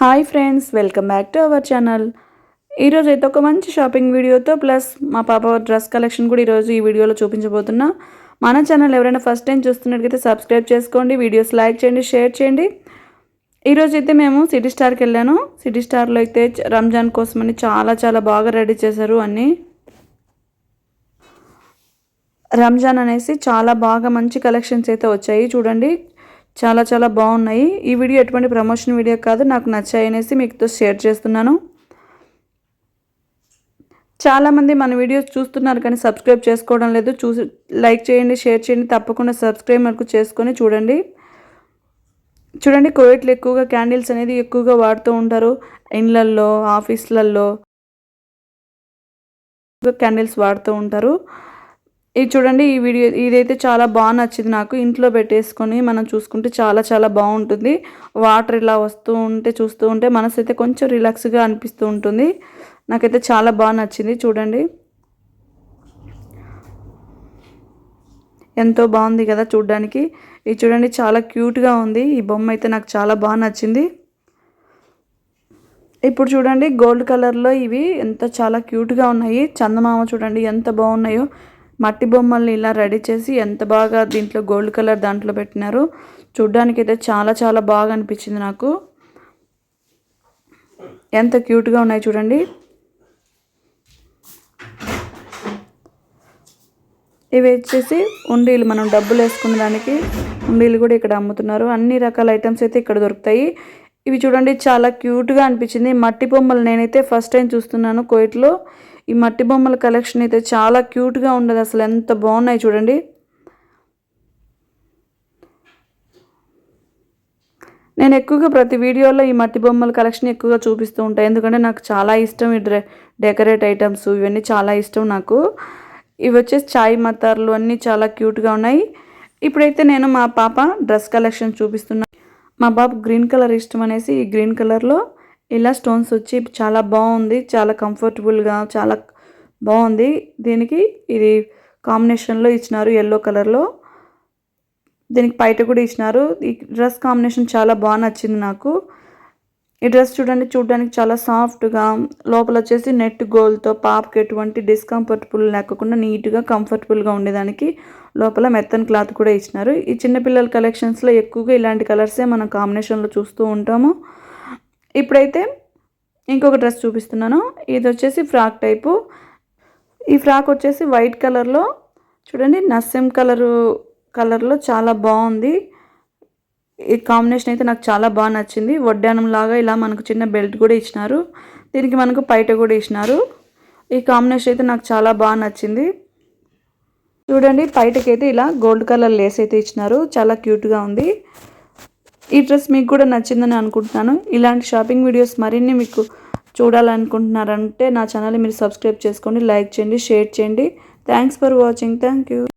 Hi friends welcome back to our channel. ఈరోజు అయితే ఒక మంచి షాపింగ్ వీడియోతో ప్లస్ మా పాప డ్రెస్ కలెక్షన్ కూడా ఈరోజు ఈ వీడియోలో చూపించబోతున్నా. మన ఛానల్ ఎవరైనా ఫస్ట్ టైం చూస్తున్నట్టయితే సబ్స్క్రైబ్ చేసుకోండి వీడియోస్ లైక్ చేయండి షేర్ చేయండి. ఈరోజు అయితే మేము సిటీ స్టార్కి వెళ్ళాను. సిటీ స్టార్లో అయితే రంజాన్ కోసమని చాలా చాలా బాగా రెడీ చేశారు అన్నీ. రంజాన్ అనేసి చాలా బాగా మంచి కలెక్షన్స్ అయితే వచ్చాయి. చూడండి చాలా చాలా బాగున్నాయి. ఈ వీడియో ఎటువంటి ప్రమోషన్ వీడియో కాదు. నాకు నచ్చాయి అనేసి మీతో షేర్ చేస్తున్నాను. చాలామంది మన వీడియోస్ చూస్తున్నారు కానీ సబ్స్క్రైబ్ చేసుకోవడం లేదు. చూసి లైక్ చేయండి షేర్ చేయండి. తప్పకుండా సబ్స్క్రైబ్ మనకు చేసుకొని చూడండి. చూడండి కోవిట్లో ఎక్కువగా క్యాండిల్స్ అనేది ఎక్కువగా వాడుతూ ఉంటారు. ఇండ్లల్లో ఆఫీస్లలో క్యాండిల్స్ వాడుతూ ఉంటారు. ఇది చూడండి ఈ వీడియో ఇదైతే చాలా బాగా నచ్చింది నాకు. ఇంట్లో పెట్టేసుకొని మనం చూసుకుంటే చాలా చాలా బాగుంటుంది. వాటర్ ఇలా వస్తూ ఉంటే చూస్తూ ఉంటే మనసు అయితే కొంచెం రిలాక్స్గా అనిపిస్తూ ఉంటుంది. నాకైతే చాలా బాగా నచ్చింది చూడండి. ఎంతో బాగుంది కదా చూడడానికి. ఇది చూడండి చాలా క్యూట్గా ఉంది. ఈ బొమ్మ అయితే నాకు చాలా బాగా నచ్చింది. ఇప్పుడు చూడండి గోల్డ్ కలర్లో ఇవి ఎంత చాలా క్యూట్గా ఉన్నాయి. చందమామ చూడండి ఎంత బాగున్నాయో. మట్టి బొమ్మల్ని ఇలా రెడీ చేసి ఎంత బాగా దీంట్లో గోల్డ్ కలర్ దాంట్లో పెట్టినారు చూడ్డానికి అయితే చాలా చాలా బాగా అనిపించింది నాకు. ఎంత క్యూట్గా ఉన్నాయి చూడండి. ఇవి వచ్చేసి ఉండీలు మనం డబ్బులు వేసుకున్న దానికి ఉండీలు కూడా ఇక్కడ అమ్ముతున్నారు. అన్ని రకాల ఐటమ్స్ అయితే ఇక్కడ దొరుకుతాయి. ఇవి చూడండి చాలా క్యూట్గా అనిపించింది. మట్టి బొమ్మలు నేనైతే ఫస్ట్ టైం చూస్తున్నాను కోయిట్లో. ఈ మట్టి బొమ్మల కలెక్షన్ అయితే చాలా క్యూట్గా ఉండదు అసలు ఎంత బాగున్నాయి చూడండి. నేను ఎక్కువగా ప్రతి వీడియోలో ఈ మట్టి బొమ్మల కలెక్షన్ ఎక్కువగా చూపిస్తూ ఉంటాను ఎందుకంటే నాకు చాలా ఇష్టం ఈ డెకరేట్ ఐటమ్స్ ఇవన్నీ చాలా ఇష్టం నాకు. ఇవి వచ్చేసి చాయ్ మతార్లు అన్నీ చాలా క్యూట్గా ఉన్నాయి. ఇప్పుడైతే నేను మా పాప డ్రెస్ కలెక్షన్ చూపిస్తున్నాను మా బాబు గ్రీన్ కలర్ ఇష్టం అనేసి ఈ గ్రీన్ కలర్లో ఇలా స్టోన్స్ వచ్చి చాలా బాగుంది చాలా కంఫర్టబుల్గా చాలా బాగుంది. దీనికి ఇది కాంబినేషన్లో ఇచ్చినారు ఎల్లో కలర్లో. దీనికి బయట కూడా ఇచ్చినారు. ఈ డ్రెస్ కాంబినేషన్ చాలా బాగా నచ్చింది నాకు. ఈ డ్రెస్ చూడండి చూడడానికి చాలా సాఫ్ట్గా లోపల వచ్చేసి నెట్ గోల్తో పాపకి ఎటువంటి డిస్కంఫర్టబుల్ లేకుండా నీట్గా కంఫర్టబుల్గా ఉండేదానికి లోపల మెత్తన్ క్లాత్ కూడా ఇచ్చినారు. ఈ చిన్నపిల్లల కలెక్షన్స్లో ఎక్కువగా ఇలాంటి కలర్సే మనం కాంబినేషన్లో చూస్తూ ఉంటాము. ఇప్పుడైతే ఇంకొక డ్రెస్ చూపిస్తున్నాను. ఇది వచ్చేసి ఫ్రాక్ టైపు. ఈ ఫ్రాక్ వచ్చేసి వైట్ కలర్లో. చూడండి నస్యం కలరు కలర్లో చాలా బాగుంది. ఈ కాంబినేషన్ అయితే నాకు చాలా బాగా నచ్చింది. వడ్డానంలాగా ఇలా మనకు చిన్న బెల్ట్ కూడా ఇచ్చినారు. దీనికి మనకు పైట కూడా ఇచ్చినారు. ఈ కాంబినేషన్ అయితే నాకు చాలా బాగా నచ్చింది. చూడండి పైటకైతే ఇలా గోల్డ్ కలర్ లేస్ అయితే ఇచ్చినారు. చాలా క్యూట్గా ఉంది. ఈ డ్రెస్ మీకు కూడా నచ్చిందని అనుకుంటున్నాను. ఇలాంటి షాపింగ్ వీడియోస్ మరిన్ని మీకు చూడాలనుకుంటున్నారంటే నా ఛానల్ మీరు సబ్స్క్రైబ్ చేసుకోండి లైక్ చేయండి షేర్ చేయండి. Thanks for watching. Thank you.